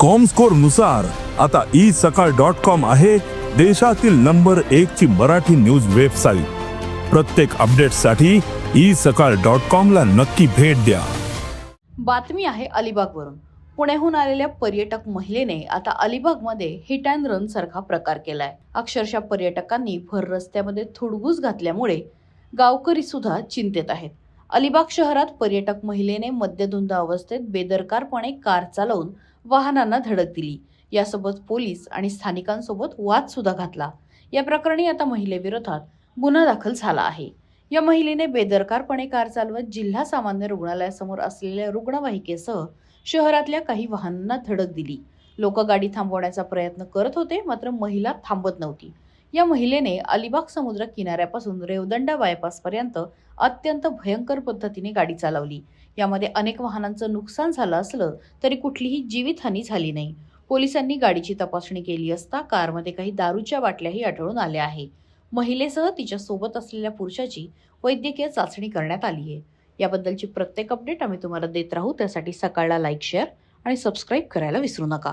कॉमस्कोरनुसार आता ई सकाळ dot com आहे देशातील नंबर एक ची मराठी न्यूज वेबसाईट प्रत्येक अपडेटसाठी ई सकाळ डॉट कॉम ला नक्की भेट द्या. बातमी आहे अलिबागवरून. पुण्याहून आलेल्या पर्यटक महिलेने आता अलिबागमध्ये हिट अँड रन सारखा प्रकार केलाय. अक्षरशः पर्यटकांनी भर रस्त्यामध्ये थुडगूस घातल्यामुळे गावकरी सुद्धा चिंतेत आहेत. अलिबाग शहरात पर्यटक महिलेने मद्यधुंद अवस्थेत बेदरकारपणे कार चालवून वाहनांना धडक दिली. यासोबत पोलीस आणि स्थानिकांसोबत वाद सुद्धा घातला. या प्रकरणी आता महिलेविरोधात गुन्हा दाखल झाला आहे. या महिलेने बेदरकारपणे कार चालवत जिल्हा सामान्य रुग्णालयासमोर असलेल्या रुग्णवाहिकेसह शहरातल्या काही वाहनांना धडक दिली. लोक गाडी थांबवण्याचा प्रयत्न करत होते मात्र महिला थांबत नव्हती. या महिलेने अलिबाग समुद्र किनाऱ्यापासून रेवदंडा बायपासपर्यंत अत्यंत भयंकर पद्धतीने गाडी चालवली. यामध्ये अनेक वाहनांचं नुकसान झालं असलं तरी कुठलीही जीवितहानी झाली नाही. पोलिसांनी गाडीची तपासणी केली असता कारमध्ये काही दारूच्या बाटल्याही आढळून आल्या आहे. महिलेसह तिच्या सोबत असलेल्या पुरुषाची वैद्यकीय चाचणी करण्यात आली आहे. याबद्दलची प्रत्येक अपडेट आम्ही तुम्हाला देत राहू. त्यासाठी सकाळला लाईक शेअर आणि सबस्क्राईब करायला विसरू नका.